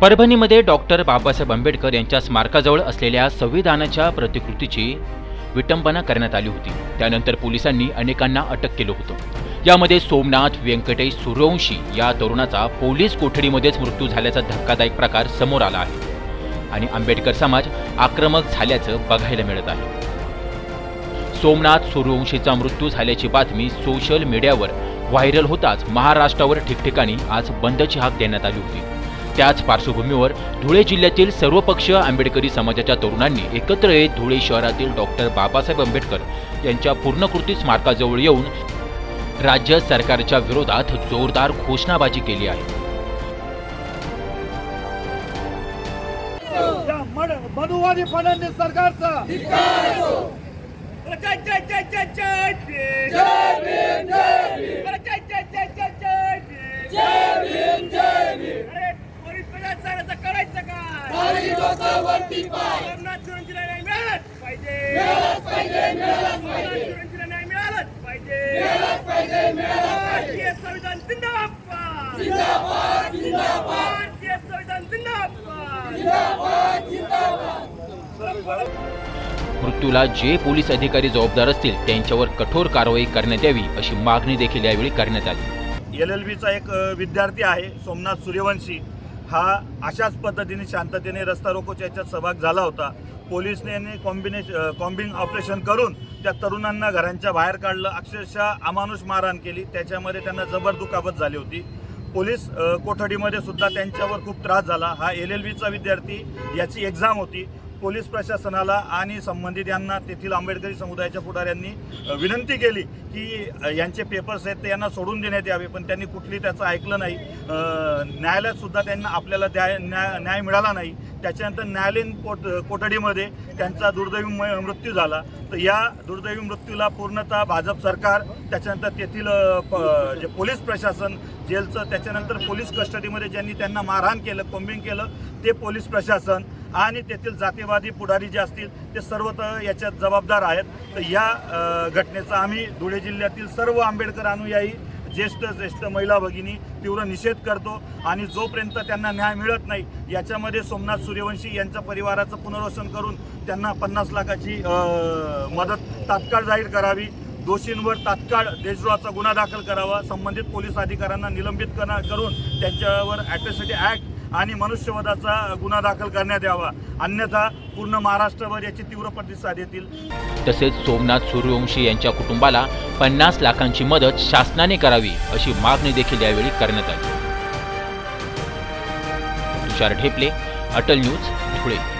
परभणीमध्ये doctor Babasaheb Ambedkar यांच्या स्मारकाजवळ असलेल्या संविधानाच्या प्रतिकृतीची विटंबना करण्यात आली होती. त्यानंतर पोलिसांनी अनेकांना अटक केलं होतं. यामध्ये सोमनाथ व्यंकटेश सूर्यवंशी या तरुणाचा पोलीस कोठडीमध्येच मृत्यू झाल्याचा धक्कादायक प्रकार समोर आला आहे. आणि आंबेडकर समाज आक्रमक झाल्याचं बघायला मिळत आहे. सोमनाथ सूर्यवंशीचा मृत्यू झाल्याची बातमी सोशल मीडियावर व्हायरल होताच महाराष्ट्रावर ठिकठिकाणी आज बंदची हाक देण्यात आली होती. त्याच पार्श्वभूमीवर धुळे जिल्ह्यातील सर्वपक्षीय आंबेडकरी समाजाच्या तरुणांनी एकत्र येत धुळे शहरातील डॉक्टर बाबासाहेब आंबेडकर यांच्या पूर्णकृती स्मारकाजवळ येऊन राज्य सरकारच्या विरोधात जोरदार घोषणाबाजी केली आहे. मनुवादी फडणवीस सरकारचा. डोकावरती पाय. सोमनाथ सुरंजीला न्याय मिळालाच पाहिजे. मिळालाच पाहिजे मिळालाच पाहिजे. सुरंजीला न्याय मिळालाच पाहिजे. मिळालाच पाहिजे मिळालाच भारतीय संविधान जिंदाबाद. जिंदाबाद जिंदाबाद. भारतीय संविधान जिंदाबाद. जिंदाबाद जिंदाबाद. मृत्यूला जे पोलीस अधिकारी जबाबदार असतील त्यांच्यावर कठोर कारवाई करण्यात यावी अशी मागणी देखील यावेळी करण्यात आली. एल एल बीचा एक विद्यार्थी आहे सोमनाथ सूर्यवंशी. हा अशाच पद्धतीने शांततेने रस्ता रोकोच्या याच्यात सहभाग झाला होता. पोलिसने कॉम्बिनेश कॉम्बिंग ऑपरेशन करून त्या तरुणांना घरांच्या बाहेर काढलं. अक्षरशः अमानुष मारहाण केली. त्याच्यामध्ये त्यांना जबर दुखापत झाली होती. पोलीस कोठडीमध्ये सुद्धा त्यांच्यावर खूप त्रास झाला. हा एल एल बीचा विद्यार्थी याची एक्झाम होती. पोलीस प्रशासनाला आणि संबंधित यांना तेथील आंबेडकरी समुदायाच्या पुढाऱ्यांनी विनंती केली की यांचे पेपर्स आहेत ते यांना सोडून देण्यात यावे पण त्यांनी कुठली त्याचं ऐकलं नाही. न्यायालयातसुद्धा त्यांना आपल्याला द्याय न्याय न्याय मिळाला नाही. त्याच्यानंतर न्यायालयीन कोट कोठडीमध्ये त्यांचा दुर्दैवी मृत्यू झाला. तर या दुर्दैवी मृत्यूला पूर्णतः भाजप सरकार त्याच्यानंतर तेथील प- जे पोलीस प्रशासन जेलचं त्याच्यानंतर पोलीस कस्टडीमध्ये ज्यांनी त्यांना मारहाण केलं कोंबिंग केलं ते पोलीस प्रशासन आणि तेथील जातीवादी पुढारी जे असतील ते सर्व तर याच्यात जबाबदार आहेत. तर या घटनेचा आम्ही धुळे जिल्ह्यातील सर्व आंबेडकर अनुयायी ज्येष्ठ ज्येष्ठ महिला भगिनी तीव्र निषेध करतो आणि जोपर्यंत त्यांना न्याय मिळत नाही याच्यामध्ये सोमनाथ सूर्यवंशी यांच्या परिवाराचं पुनर्वसन करून त्यांना पन्नास लाखाची मदत तात्काळ जाहीर करावी. दोषींवर तात्काळ देशद्रोहाचा गुन्हा दाखल करावा. संबंधित पोलीस अधिकाऱ्यांना निलंबित करा करून त्यांच्यावर ॲट्रॉसिटी ॲक्ट आणि मनुष्यवधाचा गुन्हा दाखल करण्यात यावा. अन्यथा पूर्ण महाराष्ट्रभर याची तीव्र प्रतिसाद येतील तसेच सोमनाथ सूर्यवंशी यांच्या कुटुंबाला पन्नास लाखांची मदत शासनाने करावी अशी मागणी देखील यावेळी करण्यात आली. तुषार ढेपले अटल न्यूज धुळे.